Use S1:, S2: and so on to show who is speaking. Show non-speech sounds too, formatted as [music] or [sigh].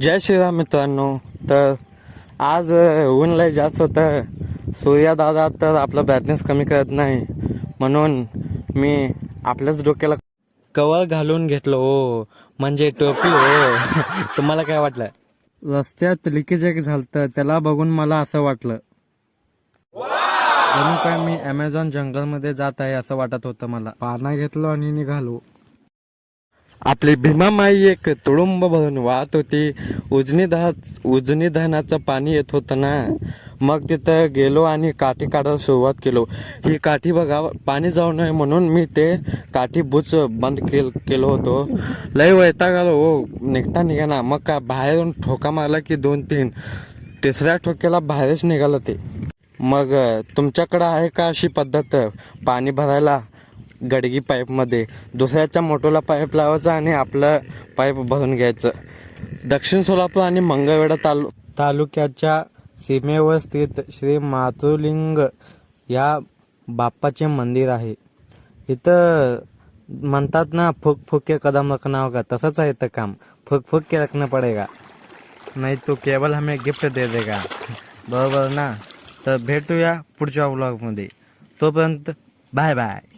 S1: जय श्रीराम मित्रांनो. तर आज ऊन लय जास्त होतं. सूर्यादादा तर आपला ब्राईटनेस कमी करत नाही. म्हणून मी आपल्याच डोक्याला कवर घालून घेतलो हो. म्हणजे टोपी हो. [laughs] तुम्हाला काय वाटलं? रस्त्यात लिकेज एक झालं त्याला बघून मला असं वाटलं. जणू काय मी अमेझॉन जंगलमध्ये जात आहे असं वाटत होतं मला. पाना घेतलो आणि निघालो. आपली भीमामाई एक तुळुंब भरून वाहत होती. उजनी दहा उजनी धरणाचं पाणी येत होतं ना. मग तिथं गेलो आणि काठी काढायला सुरुवात केलो. ही काठी बघा पाणी जाऊ नये म्हणून मी ते काठी बुच बंद केल केलो होतो. लय वैताग आलो. हो निघता निघाना मग का बाहेरून ठोका मारला की दोन तीन. तिसऱ्या ठोक्याला बाहेरच निघालं ते. मग तुमच्याकडं आहे का अशी पद्धत? पाणी भरायला? गडगी पाईपमध्ये. दुसऱ्याच्या मोटोला पाईप लावायचा आणि आपलं पाईप भरून घ्यायचं. दक्षिण सोलापूर आणि मंगळवेढा तालु तालुक्याच्या सीमेवर स्थित श्री मातृलिंग या बाप्पाचे मंदिर आहे. इथं म्हणतात ना फुक फुक के कदम रखना होगा. तसंच आहे इथं काम. फुक फुक के रखना पडेगा. नाही तो केवळ हमें गिफ्ट दे देगा. बरोबर ना? तर भेटूया पुढच्या व्लॉगमध्ये तोपर्यंत बाय बाय.